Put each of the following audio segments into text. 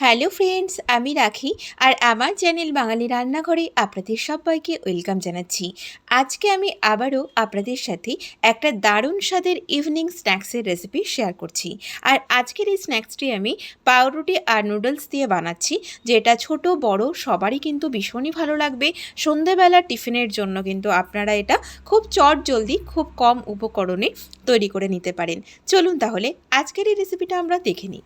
Hello friends, আমি রাখি আর আমার চ্যানেল বাঙালি রান্নাঘরে আপনাদের সবাইকে ওয়েলকাম জানাচ্ছি। আজকে আমি আবারও আপনাদের সাথে একটা দারুণ স্বাদের ইভিনিং স্ন্যাক্সের রেসিপি শেয়ার করছি। আর আজকের এই স্ন্যাক্সটি আমি পাউরুটি আর নুডলস দিয়ে বানাচ্ছি, যেটা ছোট, বড়, সবারই কিন্তু ভীষণই ভালো লাগবে। সন্ধেবেলা টিফিনের জন্য কিন্তু আপনারা এটা খুব চট জলদি খুব কম উপকরণে তৈরি করে নিতে পারেন। চলুন তাহলে আজকের এই রেসিপিটা আমরা দেখে নিই।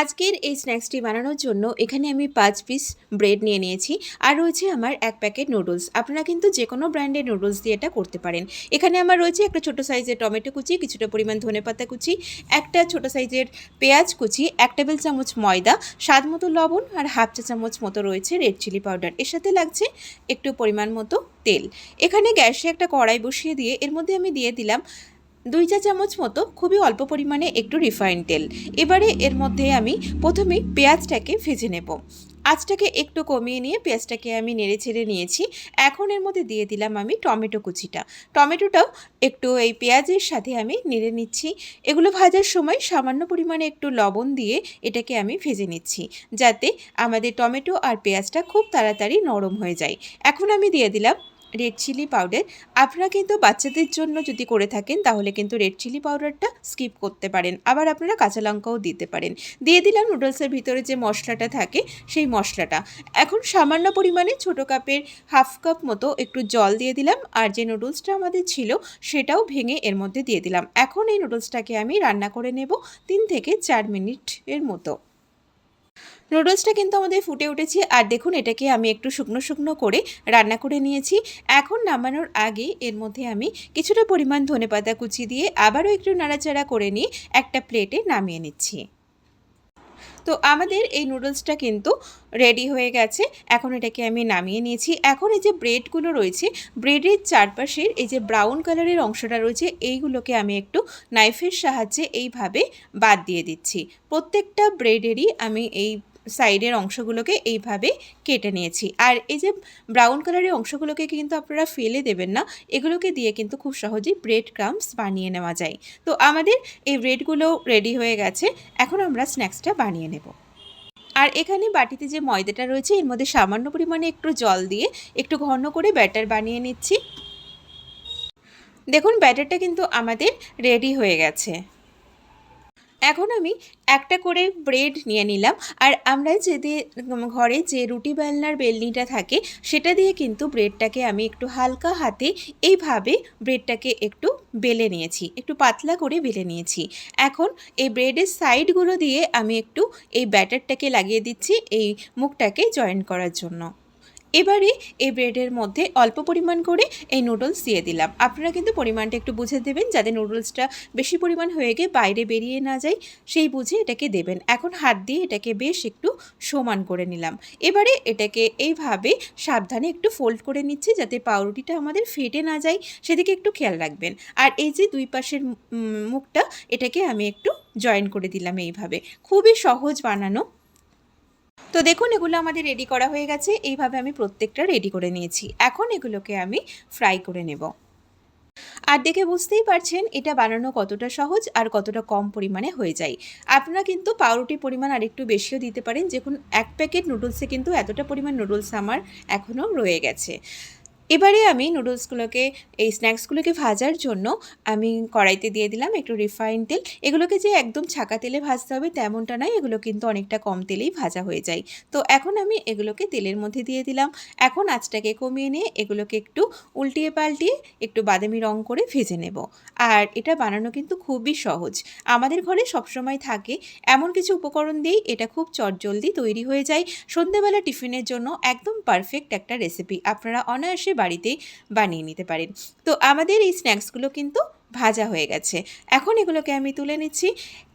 আজকের এই স্ন্যাক্সটি বানানোর জন্য এখানে আমি পাঁচ পিস ব্রেড নিয়ে নিয়েছি আর রয়েছে আমার এক প্যাকেট নুডলস। আপনারা কিন্তু যে কোনো ব্র্যান্ডের নুডলস দিয়ে এটা করতে পারেন। এখানে আমার রয়েছে একটা ছোটো সাইজের টমেটো কুচি, কিছুটা পরিমাণ ধনেপাতা কুচি, একটা ছোটো সাইজের পেঁয়াজ কুচি, এক টেবিল চামচ ময়দা, স্বাদ মতো লবণ আর হাফ চা চামচ মতো রয়েছে রেড চিলি পাউডার। এর সাথে লাগছে একটু পরিমাণ মতো তেল। এখানে গ্যাসে একটা কড়াই বসিয়ে দিয়ে এর মধ্যে আমি দিয়ে দিলাম দুই চা চামচ মতো খুবই অল্প পরিমাণে একটু রিফাইন তেল। এবারে এর মধ্যে আমি প্রথমে পেঁয়াজটাকে ভেজে নেব। আঁচটাকে একটু কমিয়ে নিয়ে পেঁয়াজটাকে আমি নেড়ে ছেড়ে নিয়েছি। এখন এর মধ্যে দিয়ে দিলাম আমি টমেটো কুচিটা। টমেটোটাও একটু এই পেঁয়াজের সাথে আমি নেড়ে নিচ্ছি। এগুলো ভাজার সময় সামান্য পরিমাণে একটু লবণ দিয়ে এটাকে আমি ভেজে নিচ্ছি, যাতে আমাদের টমেটো আর পেঁয়াজটা খুব তাড়াতাড়ি নরম হয়ে যায়। এখন আমি দিয়ে দিলাম রেড চিলি পাউডার আপনারা কিন্তু বাচ্চাদের জন্য যদি করে থাকেন, তাহলে কিন্তু রেড চিলি পাউডারটা স্কিপ করতে পারেন। আবার আপনারা কাঁচা লঙ্কাও দিতে পারেন। দিয়ে দিলাম নুডলসের ভিতরে যে মশলাটা থাকে, সেই মশলাটা। এখন সামান্য পরিমাণে ছোটো কাপের হাফ কাপ মতো একটু জল দিয়ে দিলাম। আর যে নুডলসটা আমাদের ছিল, সেটাও ভেঙে এর মধ্যে দিয়ে দিলাম। এখন এই নুডলসটাকে আমি রান্না করে নেব তিন থেকে চার মিনিটের মতো। নুডলসটা কিন্তু আমাদের ফুটে উঠেছে। আর দেখুন, এটাকে আমি একটু শুকনো শুকনো করে রান্না করে নিয়েছি। এখন নামানোর আগে এর মধ্যে আমি কিছুটা পরিমাণ ধনেপাতা কুচি দিয়ে আবারও একটু নাড়াচাড়া করে নিয়ে একটা প্লেটে নামিয়ে নিচ্ছি। তো আমাদের এই নুডলসটা কিন্তু রেডি হয়ে গেছে। এখন এটাকে আমি নামিয়ে নিয়েছি। এখন এই যে ব্রেডগুলো রয়েছে, ব্রেডের চারপাশের এই যে ব্রাউন কালারের অংশটা রয়েছে, এইগুলোকে আমি একটু নাইফের সাহায্যে এইভাবে বাদ দিয়ে দিচ্ছি। প্রত্যেকটা ব্রেডেরই আমি এই সাইডের অংশগুলোকে এইভাবে কেটে নিয়েছি। আর এই যে ব্রাউন কালারের অংশগুলোকে কিন্তু আপনারা ফেলে দেবেন না। এগুলোকে দিয়ে কিন্তু খুব সহজেই ব্রেড ক্রামস বানিয়ে নেওয়া যায়। তো আমাদের এই ব্রেডগুলো রেডি হয়ে গেছে। এখন আমরা স্ন্যাক্সটা বানিয়ে নেব। আর এখানে বাটিতে যে ময়দাটা রয়েছে, এর মধ্যে সামান্য পরিমাণে একটু জল দিয়ে একটু ঘন করে ব্যাটার বানিয়ে নিচ্ছি। দেখুন, ব্যাটারটা কিন্তু আমাদের রেডি হয়ে গেছে। এখন আমি একটা করে ব্রেড নিয়ে নিলাম। আর আমরা যে ঘরে যে রুটি বেলনার বেলনিটা থাকে, সেটা দিয়ে কিন্তু ব্রেডটাকে আমি একটু হালকা হাতে এইভাবে ব্রেডটাকে একটু বেলে নিয়েছি। একটু পাতলা করে বেলে নিয়েছি। এখন এই ব্রেডের সাইডগুলো দিয়ে আমি একটু এই ব্যাটারটাকে লাগিয়ে দিচ্ছি এই মুখটাকে জয়েন করার জন্য। এবারে এই ব্রেডের মধ্যে অল্প পরিমাণ করে এই নুডলস দিয়ে দিলাম। আপনারা কিন্তু পরিমাণটা একটু বুঝে দেবেন যাতে নুডলসটা বেশি পরিমাণ হয়ে গিয়ে বাইরে বেরিয়ে না যায়, সেই বুঝে এটাকে দেবেন। এখন হাত দিয়ে এটাকে বেশ একটু সমান করে নিলাম। এবারে এটাকে এইভাবে সাবধানে একটু ফোল্ড করে নিচ্ছি যাতে পাউরুটিটা আমাদের ফেটে না যায়, সেদিকে একটু খেয়াল রাখবেন। আর এই যে দুই পাশের মুখটা, এটাকে আমি একটু জয়েন করে দিলাম এইভাবে। খুবই সহজ বানানো তো দেখুন, এগুলো আমাদের রেডি করা হয়ে গেছে। এইভাবে আমি প্রত্যেকটা রেডি করে নিয়েছি। এখন এগুলোকে আমি ফ্রাই করে নেব। আর দেখে বুঝতেই পারছেন, এটা বানানো কতটা সহজ আর কতটা কম পরিমাণে হয়ে যায়। আপনারা কিন্তু পাউরুটির পরিমাণ আরেকটু বেশিও দিতে পারেন। যখন এক প্যাকেট নুডলসে কিন্তু এতটা পরিমাণ নুডলস আমার এখনও রয়ে গেছে। এবারে আমি নুডলসগুলোকে, এই স্ন্যাক্সগুলোকে ভাজার জন্য আমি কড়াইতে দিয়ে দিলাম একটু রিফাইন তেল। এগুলোকে যে একদম ছাকা তেলে ভাজতে হবে তেমনটা নয়, এগুলো কিন্তু অনেকটা কম তেলেই ভাজা হয়ে যায়। তো এখন আমি এগুলোকে তেলের মধ্যে দিয়ে দিলাম। এখন আঁচটাকে কমিয়ে নিয়ে এগুলোকে একটু উল্টিয়ে পাল্টিয়ে একটু বাদামি রং করে ভেজে নেব। আর এটা বানানো কিন্তু খুবই সহজ। আমাদের ঘরে সবসময় থাকে এমন কিছু উপকরণ দিয়েই এটা খুব চটজলদি তৈরি হয়ে যায়। সন্ধ্যেবেলা টিফিনের জন্য একদম পারফেক্ট একটা রেসিপি। আপনারা অনায়াসে বাড়িতেই বানিয়ে নিতে পারেন। তো আমাদের এই স্ন্যাক্সগুলো কিন্তু ভাজা হয়ে গেছে। এখন এগুলোকে আমি তুলে নিচ্ছি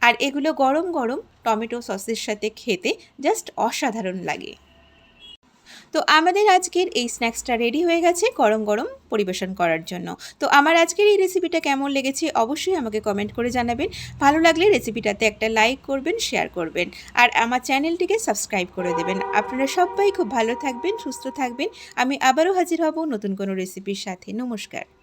আর এগুলো গরম গরম টমেটো সসের সাথে খেতে জাস্ট অসাধারণ লাগে। তো আমাদের আজকের এই স্ন্যাক্সটা রেডি হয়ে গেছে গরম গরম পরিবেশন করার জন্য। তো আমার আজকের এই রেসিপিটা কেমন লেগেছে অবশ্যই আমাকে কমেন্ট করে জানাবেন। ভালো লাগলে রেসিপিটাতে একটা লাইক করবেন শেয়ার করবেন আর আমার চ্যানেলটিকে সাবস্ক্রাইব করে দেবেন। আপনারা সবাই খুব ভালো থাকবেন, সুস্থ থাকবেন। আমি আবারও হাজির হব নতুন কোনো রেসিপির সাথে। নমস্কার।